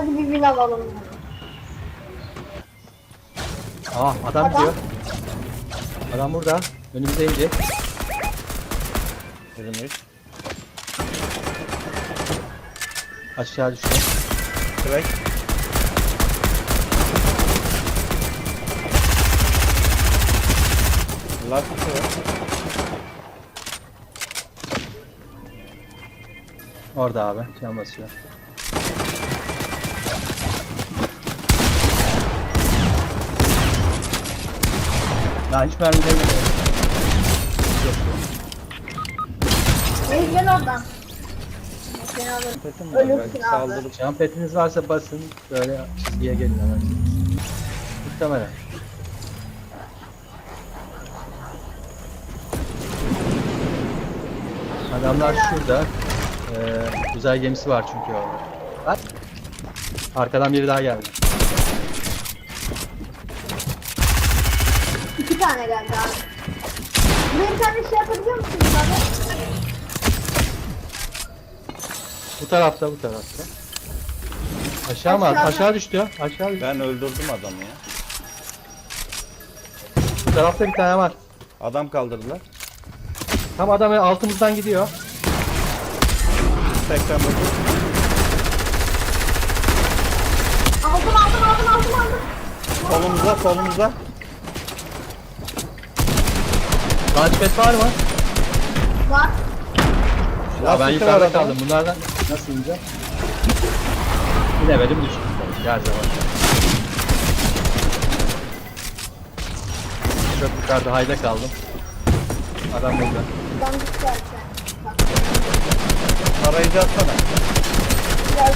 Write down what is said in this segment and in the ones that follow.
Hadi bir bin alalım. Aa adam Adam. gidiyor. Adam burada. Önümüze indi. Görünür. Aşağı düştü. Crack. Var. Orada abi. Can basıyor. Lan hiç mermi değmedi. Neyse gel oradan. Seni alırım. Petim var. Ölürsün Belki abi. saldırır. Can petiniz varsa basın. Böyle çizgiye gelin hemen. Muhtemelen. Adamlar şurada. Ee, uzay gemisi var çünkü orada. Bak. Arkadan biri daha geldi. İki tane geldi abi. Buraya bir tane şey yapabiliyor musunuz abi? Bu tarafta bu tarafta. Aşağı mı? Aşağıda. Aşağı düştü. Aşağı düştü. Ben öldürdüm adamı ya. Bu tarafta bir tane var. Adam kaldırdılar. Tam adam altımızdan gidiyor. 89. Aldım aldım aldım aldım aldım. Solumuzda solumuzda. Launchpad var mı? Var. Ya ben yukarıda kaldım. Bunlardan nasıl ineceğim? İnemedim düştüm. tabii, Her zaman. Çok yukarıda hayda kaldım. Adam burada. Ben düşerken. Bak. Arayıcı atsana.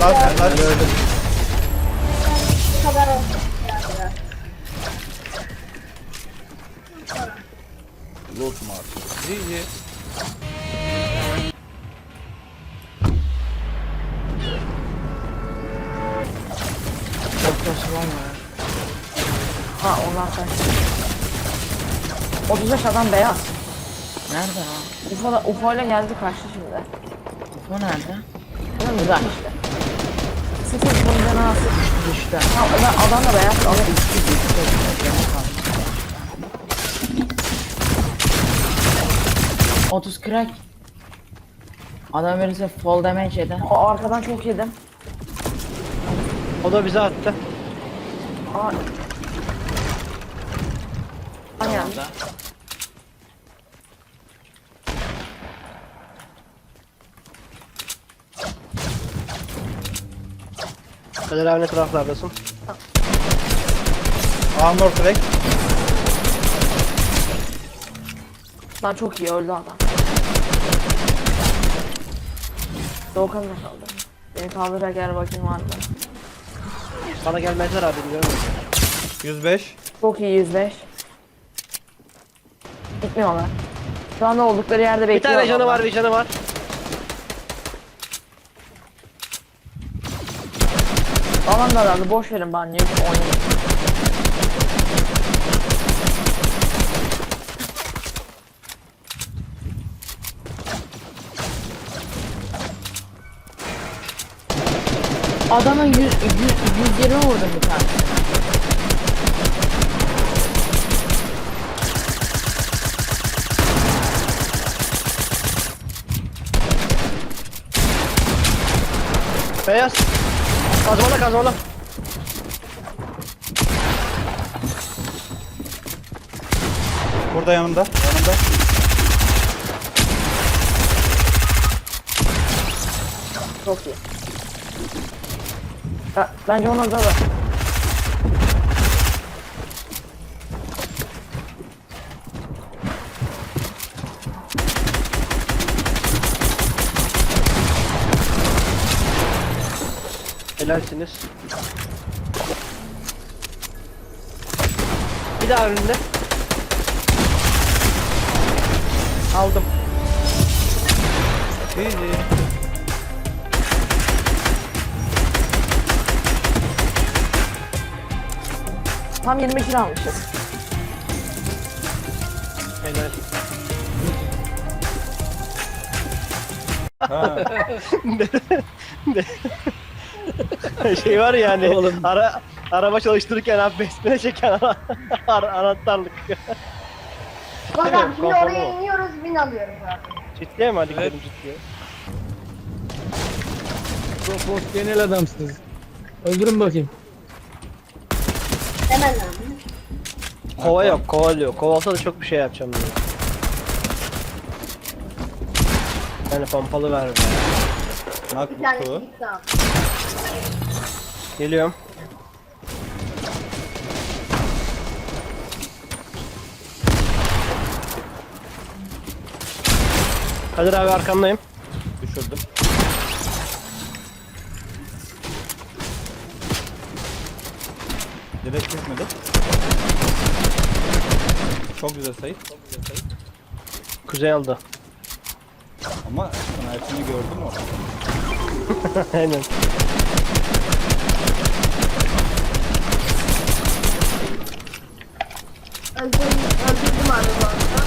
Lan sen lan öldün. kadar olsun. Loot artık? GG. Taşımam ya. Ha onlar kaçtı. 35 adam beyaz. Nerede ha? UFO, da, UFO ile geldi kaçtı şimdi. UFO nerede? Mi? Güzel işte. Sıfır canı az. Düştü. Ha, adam, da beyaz. Ama iki düştü. Canı kaldı. 30 crack. Adam verirse fall damage yedi. o arkadan çok yedim. O da bize attı. Aa. Aa geldi. Kadir abi ne taraflardasın? Armor crack. Lan çok iyi öldü adam. Doğukan da kaldı. Beni kaldıracak yer bakayım var mı? Bana gelmezler abi biliyorum. 105. Çok iyi 105. Gitmiyorlar. Şu anda oldukları yerde Bir bekliyorlar. tane canı var bir canı var. Alan da herhalde boş verin ben niye Adama 100, 100, 120 vurdum bir tane. Beyaz. Kazmala kazmala. Burada yanımda. Yanımda. Çok iyi. Ya, bence da da. Helalsiniz. Bir daha önünde. Aldım. GG. Tam 20 kilo almışız. Helal. Ha. şey var ya hani ara, araba çalıştırırken abi besmele çeken ana, ara- anahtarlık. Evet, abi şimdi konforlu oraya o. iniyoruz bin alıyoruz abi. Ciddi mi? Hadi gidelim ciddiye. Çok boş genel adamsınız. Öldürün bakayım. Hemen abi. Kova yok, kovalıyor. Kovalsa da çok bir şey yapacağım diyor. Yani pompalı ver. be. Nak Bir tane kutu. Geliyorum. Kadir abi arkandayım. Direkt gitmedi. Çok güzel sayı. Kuzey aldı. Ama enerjini gördüm orada. Aynen. Öldürdüm, öldürdüm abi bu arada.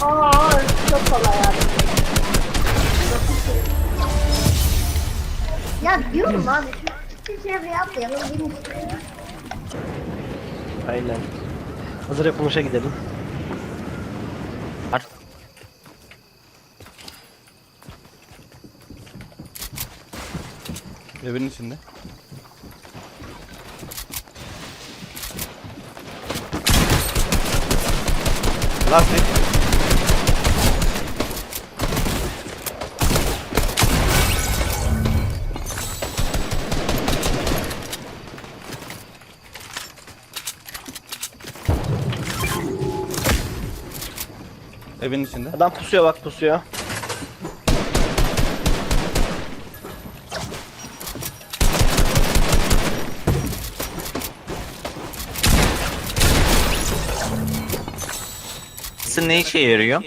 Aa çok kolay abi. Ya diyorum abi şu bir çevreye atlayalım gelin işte. Aynen. Hazır yapılmışa gidelim. Evin içinde. Lastik. Evin içinde. Adam pusuyor bak pusuyor. Nasıl ne işe yarıyor?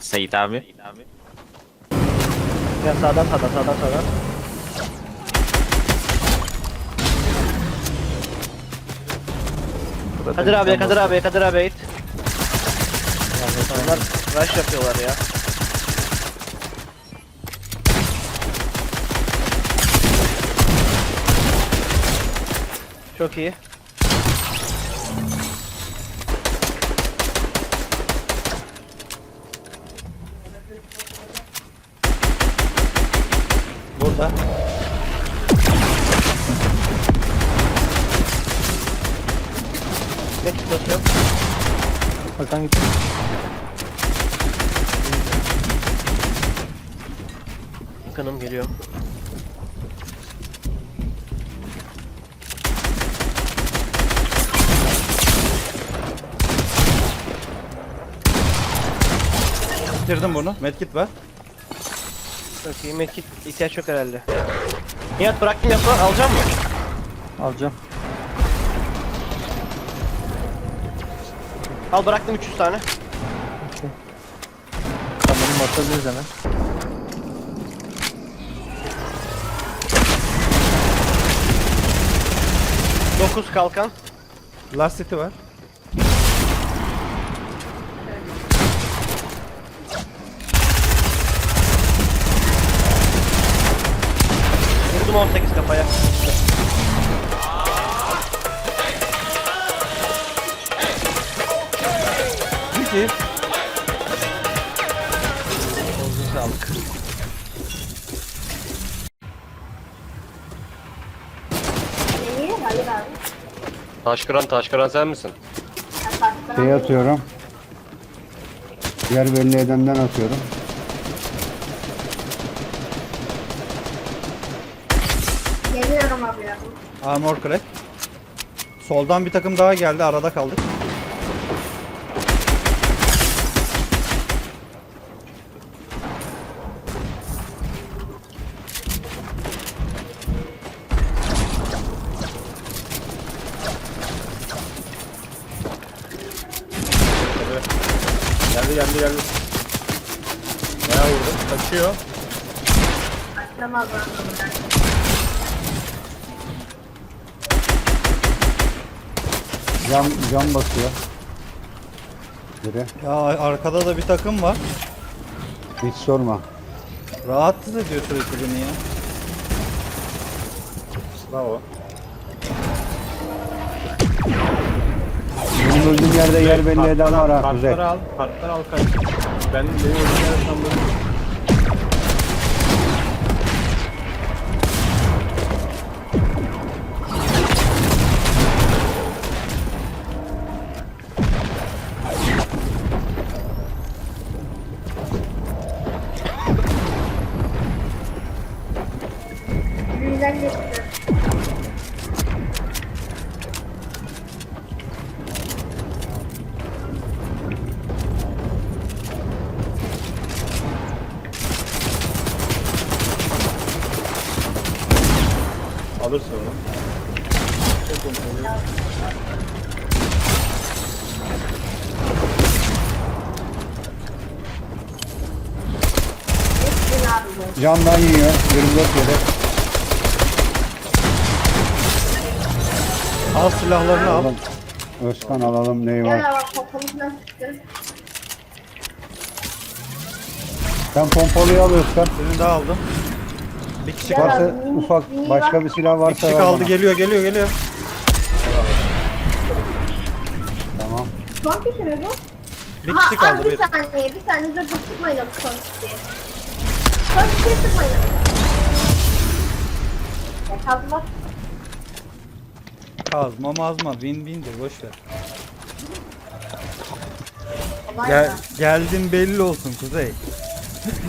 Sait abi. Ya sağdan sağdan sağdan sağdan. Kadir abiye Kadir abiye Kadir abiye it. Onlar rush yapıyorlar ya. Çok iyi. Burada. Ne tutuyorsun? Hakan git. Hakan'ım geliyor. Bitirdim bunu. Medkit var. Çok iyi. Medkit ihtiyaç yok herhalde. Nihat bıraktım yapma. Alacak mı? Alacağım. Al bıraktım 300 tane. Tamam atabiliriz hemen. Dokuz kalkan. Lastik'i var. Vurdum 18 kafaya. Sağlık. Abi. Taşkıran, Taşkıran sen misin? Şey atıyorum. Yer belli edenden atıyorum. Geliyorum abi ya. Armor crack. Soldan bir takım daha geldi. Arada kaldık. Geldi geldi geldi. Bayağı vurdum. Kaçıyor. Abi. Cam, cam basıyor. Biri. Ya arkada da bir takım var. Hiç sorma. Rahatsız ediyor sürekli beni ya. Bravo. Benim öldüğüm yerde yer belli eden var ha Kuzey. Kartları al. Kartları al kaç. Ben benim öldüğüm yerde sandım. Alırsın onu. Candan yiyor. 24 yedi. Al silahlarını al. Alalım. Özkan alalım neyi Gel var. Sen pompalıyı al Özkan. Birini daha aldım. Bir kişi kaldı. Varsa ufak mini başka var. bir silah Bir varsa kişi ver kaldı. bana. Geliyor geliyor geliyor. Tamam. Son kişi mi bu? Bir Ha, kişi kaldı. abi bir Bir. saniye, bir saniye dur dur sıkmayın abi son kişiyi. Son kişiyi sıkmayın. Ya kazma. Kazma mazma. Win win'dir boş ver. Gel, mı? geldin belli olsun Kuzey.